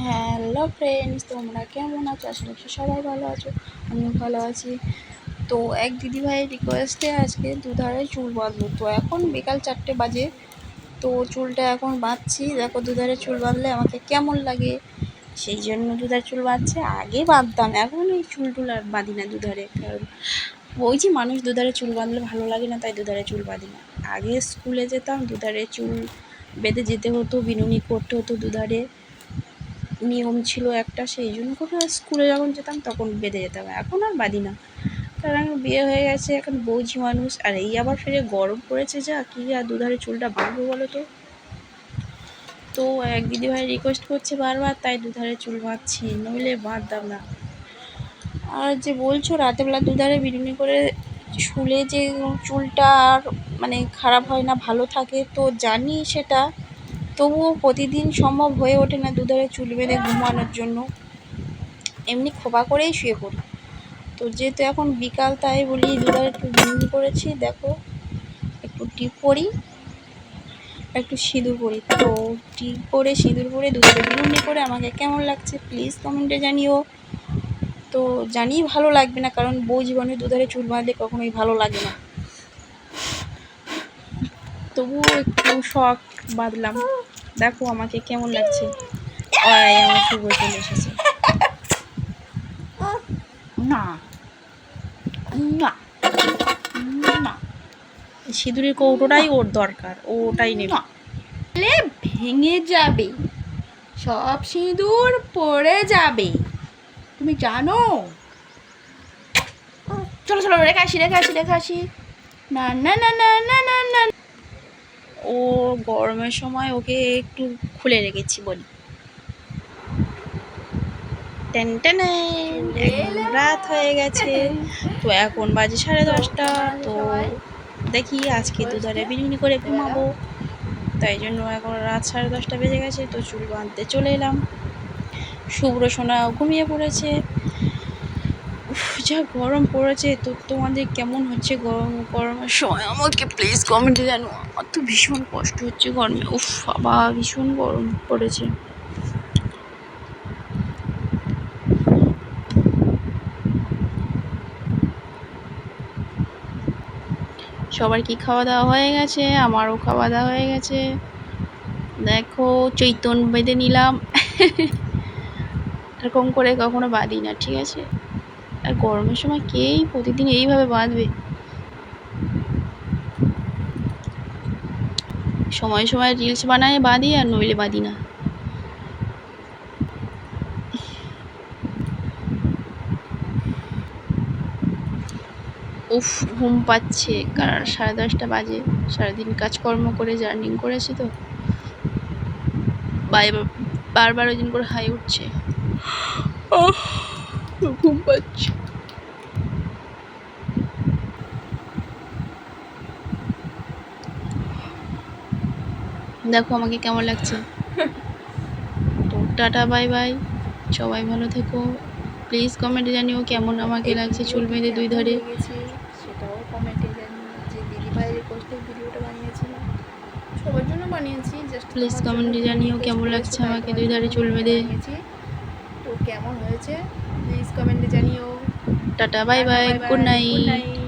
Hello friends, তোমরা কেমন আছো? আশা করছি সবাই ভালো আছো, আমিও ভালো আছি। তো এক দিদিভাইয়ের রিকোয়েস্টে আজকে দুধারে চুল বাঁধবো। তো এখন বিকাল চারটে বাজে, তো চুলটা এখন বাঁধছি। দেখো দুধারে চুল বাঁধলে আমাকে কেমন লাগে? সেই জন্য দুধারে চুল বাঁধছে। আগে বাঁধতাম, এখন এই চুল টুল আর বাঁধি না দুধারে। কারণ ওই যে মানুষ দুধারে চুল বাঁধলে ভালো লাগে না, তাই দুধারে চুল বাঁধি না। আগে স্কুলে যেতাম, দুধারে চুল বেঁধে যেতে হতো, বিনুনি করতে হতো দুধারে। নিয়ম ছিল একটা, সেই জন্য করে স্কুলে যখন যেতাম তখন বেঁধে যেতাম এখন আর বাঁধি না। কারণ বিয়ে হয়ে গেছে, এখন বৌঝি মানুষ, আর এই আবার ফিরে গরম পড়েছে যা, কি আর দুধারে চুলটা বাঁধবো বলো তো? তো এক দিদিভাই রিকোয়েস্ট করছে বারবার, তাই দুধারে চুল বাঁধছি, নইলে বাঁধতাম না। আর যে বলছো রাতেবেলা দুধারে বিনুনি করে শুলে যে চুলটা আর মানে খারাপ হয় না, ভালো থাকে, তো জানি সেটা। তবুও প্রতিদিন সম্ভব হয়ে ওঠে না দুধারে চুল বেঁধে ঘুমানোর জন্য। এমনি খোপা করেই শুয়ে পড়ি। তো যেহেতু এখন বিকাল, তাই বলি দুধারে একটু বিনুনি করেছি, দেখো। একটু টিপ পরি একটু সিঁদুর পরি তো টিপ পরে সিঁদুর পরে দুধারে বিনুনি করে আমাকে কেমন লাগছে প্লিজ কমেন্টে জানিও। তো জানি ভালো লাগবে না, কারণ বউ জীবনে দুধারে চুল বাঁধলে কখনোই ভালো লাগে না। তবুও একটু শখ বাঁধলাম দেখো আমাকে কেমন লাগছে। আমার শুভ চলে এসেছে। না। না। না। সিঁদুরের কৌটোটাই ওর দরকার ও ওটাই নেবে। ভেঙে যাবে। সব সিঁদুর পড়ে যাবে। তুমি জানো? চলো চলো রেখে আসি রেখে আসি রেখে আসি। না না না না না না না। ও গরমের সময় ওকে একটু খুলে রেখেছি বলি। রাত হয়ে গেছে। তো এখন বাজে সাড়ে দশটা, তো দেখি আজকে দুধারে বিনুনি করে ঘুমাবো। তাই জন্য এখন রাত সাড়ে দশটা বেজে গেছে, তো চুল বাঁধতে চলে এলাম। শুভ্র সোনা ঘুমিয়ে পড়েছে। যা গরম পড়েছে, তো তোমাদের কেমন হচ্ছে গরম, গরমের সময়? আমাকে প্লিজ কমেন্টে জানো, আমার তো ভীষণ কষ্ট হচ্ছে গরমে। উফ বাবা, ভীষণ গরম পড়েছে। সবার কি খাওয়া দাওয়া হয়ে গেছে? আমারও খাওয়া দাওয়া হয়ে গেছে। দেখো চৈতন বেঁধে নিলাম। এরকম করে কখনো বাঁধি না, ঠিক আছে? আর গরমের সময় কেই প্রতিদিন এইভাবে বাঁধবে? সময় সময় রিলস বানায় বাঁধি আর নইলে বাঁধি না। উফ, ঘুম পাচ্ছে। কারণ সাড়ে দশটা বাজে। সারাদিন কাজকর্ম করে, জার্নিং করেছি তো। বারবার ওই দিন করে হাই উঠছে। ঘুম পাচ্ছে। দেখো আমাকে কেমন লাগছে। তো টাটা বাই বাই। সবাই ভালো থেকো। প্লিজ কমেন্টে জানিও কেমন আমাকে লাগছে চুল বেঁধে দুই ধারে। সেটাও কমেন্টে জানিয়ে যে দিদিভাইয়ের রিকোয়েস্টে ভিডিওটা বানিয়েছি সবার জন্য বানিয়েছি জাস্ট প্লিজ কমেন্টে জানিও কেমন লাগছে আমাকে দুই ধারে চুল বেঁধে। কেমন হয়েছে? প্লিজ কমেন্টে জানিও। Tata bye bye good night